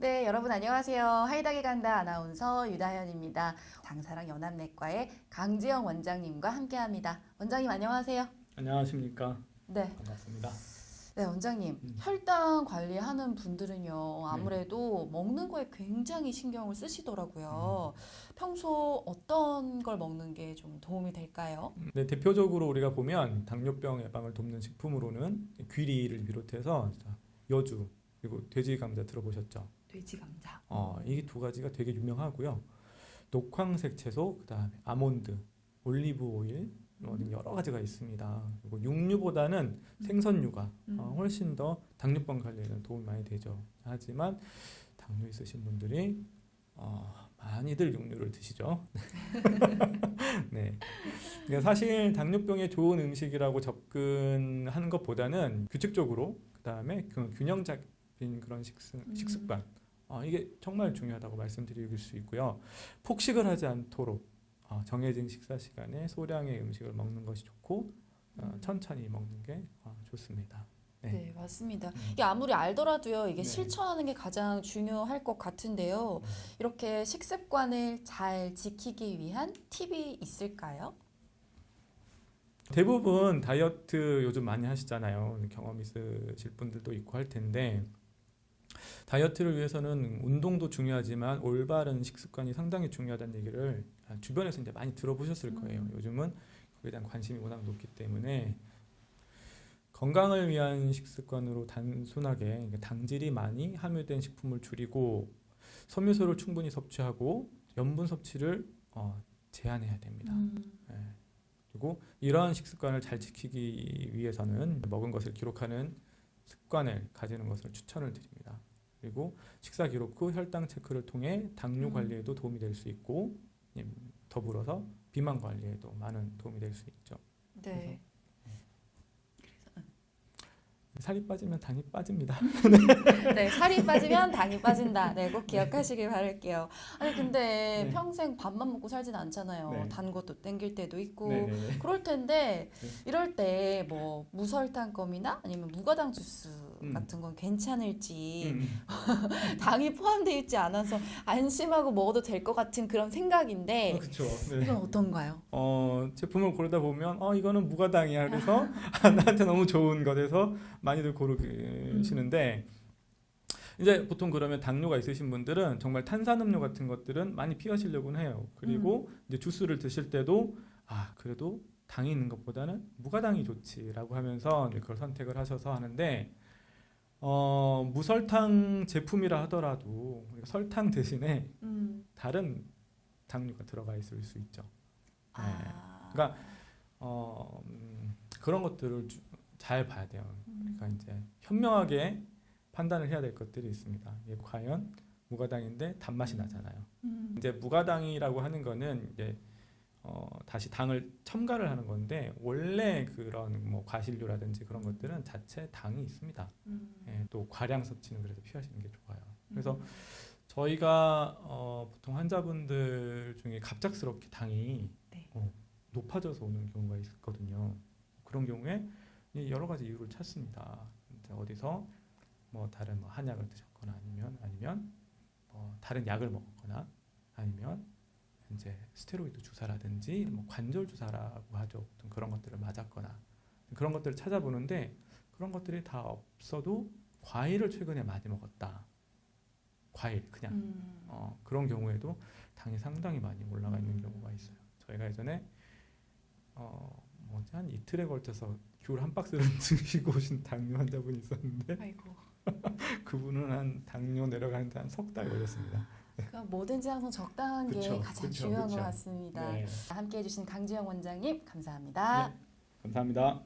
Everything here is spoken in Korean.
네, 여러분 안녕하세요. 하이닥에 간다 아나운서 유다현입니다. 장사랑 연합내과의 강지영 원장님과 함께합니다. 원장님 안녕하세요. 안녕하십니까. 네, 반갑습니다. 네 원장님 음. 혈당 관리하는 분들은요 아무래도 먹는 거에 굉장히 신경을 쓰시더라고요. 평소 어떤 걸 먹는 게 좀 도움이 될까요? 네, 대표적으로 우리가 보면 당뇨병 예방을 돕는 식품으로는 귀리를 비롯해서 여주 그리고 돼지 감자 들어보셨죠? 돼지 감자. 어, 이두 가지가 되게 유명하고요. 녹황색 채소, 그다음에 아몬드, 올리브 오일 뭐등 여러 가지가 있습니다. 그리고 육류보다는 생선류가 음. 어, 훨씬 더 당뇨병 관리에는 도움이 많이 되죠. 하지만 당뇨 있으신 분들이 어, 많이들 육류를 드시죠. 네. 그러니까 사실 당뇨병에 좋은 음식이라고 접근하는 것보다는 규칙적으로 그다음에 그 균형 잡 힌 그런 식습, 음. 식습관 어, 이게 정말 중요하다고 말씀드릴 수 있고요. 폭식을 하지 않도록 어, 정해진 식사 시간에 소량의 음식을 먹는 것이 좋고 어, 음. 천천히 먹는 게 어, 좋습니다. 네. 네. 맞습니다. 음. 이게 아무리 알더라도요, 이게 네. 실천하는 게 가장 중요할 것 같은데요. 이렇게 식습관을 잘 지키기 위한 팁이 있을까요? 대부분 다이어트 요즘 많이 하시잖아요. 경험 있으실 분들도 있고 할 텐데 다이어트를 위해서는 운동도 중요하지만 올바른 식습관이 상당히 중요하다는 얘기를 주변에서 이제 많이 들어보셨을 거예요. 음. 요즘은 거기에 대한 관심이 워낙 높기 때문에 건강을 위한 식습관으로 단순하게 당질이 많이 함유된 식품을 줄이고 섬유소를 충분히 섭취하고 염분 섭취를 어, 제한해야 됩니다. 음. 예. 그리고 이러한 식습관을 잘 지키기 위해서는 먹은 것을 기록하는 습관을 가지는 것을 추천을 드립니다. 그리고 식사 기록 후 혈당 체크를 통해 당뇨 음. 관리에도 도움이 될 수 있고 예, 더불어서 비만 관리에도 많은 도움이 될 수 있죠. 네. 살이 빠지면 당이 빠집니다. 네, 살이 빠지면 당이 빠진다. 네, 꼭 기억하시길 바랄게요. 아니 근데 네. 평생 밥만 먹고 살진 않잖아요. 네. 단 것도 땡길 때도 있고. 네네네. 그럴 텐데 네. 이럴 때 뭐 무설탕껌이나 아니면 무가당 주스 음. 같은 건 괜찮을지 음, 당이 포함되어 있지 않아서 안심하고 먹어도 될 것 같은 그런 생각인데 그렇죠. 네. 이건 어떤가요? 어, 제품을 고르다 보면 어 이거는 무가당이야 그래서 나한테 너무 좋은 것에서 많이들 고르시는데 이제 보통 그러면 당뇨가 있으신 분들은 정말 탄산음료 같은 것들은 많이 피하시려고는 해요. 그리고 이제 주스를 드실 때도 아 그래도 당이 있는 것보다는 무가당이 좋지라고 하면서 이제 그걸 선택을 하셔서 하는데 어 무설탕 제품이라 하더라도 설탕 대신에 음. 다른 당류가 들어가 있을 수 있죠. 아. 그러니까 어, 음, 그런 것들을 주- 잘 봐야 돼요. 음. 그러니까 이제 현명하게 판단을 해야 될 것들이 있습니다. 이게 과연 무가당인데 단맛이 나잖아요. 음. 이제 무가당이라고 하는 거는 이제 어, 다시 당을 첨가를 하는 건데 원래 그런 뭐 과실류라든지 그런 것들은 자체 당이 있습니다. 음. 예, 또 과량 섭취는 그래서 피하시는 게 좋아요. 그래서 음. 저희가 어, 보통 환자분들 중에 갑작스럽게 당이 네. 어, 높아져서 오는 경우가 있거든요. 그런 경우에 이 여러 가지 이유를 찾습니다. 어디서 뭐 다른 뭐 한약을 드셨거나 아니면 아니면 뭐 다른 약을 먹었거나 아니면 이제 스테로이드 주사라든지 뭐 관절 주사라고 하죠. 그런 것들을 맞았거나 그런 것들을 찾아보는데 그런 것들이 다 없어도 과일을 최근에 많이 먹었다. 과일 그냥 음. 어, 그런 경우에도 당이 상당히 많이 올라가 있는 음. 경우가 있어요. 저희가 예전에 어, 뭐지 한 이틀에 걸쳐서 귤 한 박스를 드시고 오신 당뇨 환자분이 있었는데 아이고. 그분은 한 당뇨 내려가는데 한 석 달 걸렸습니다. 그러니까 뭐든지 항상 적당한 게 그쵸, 가장 그쵸, 중요한 그쵸. 것 같습니다. 네. 함께 해주신 강지영 원장님 감사합니다. 네. 감사합니다.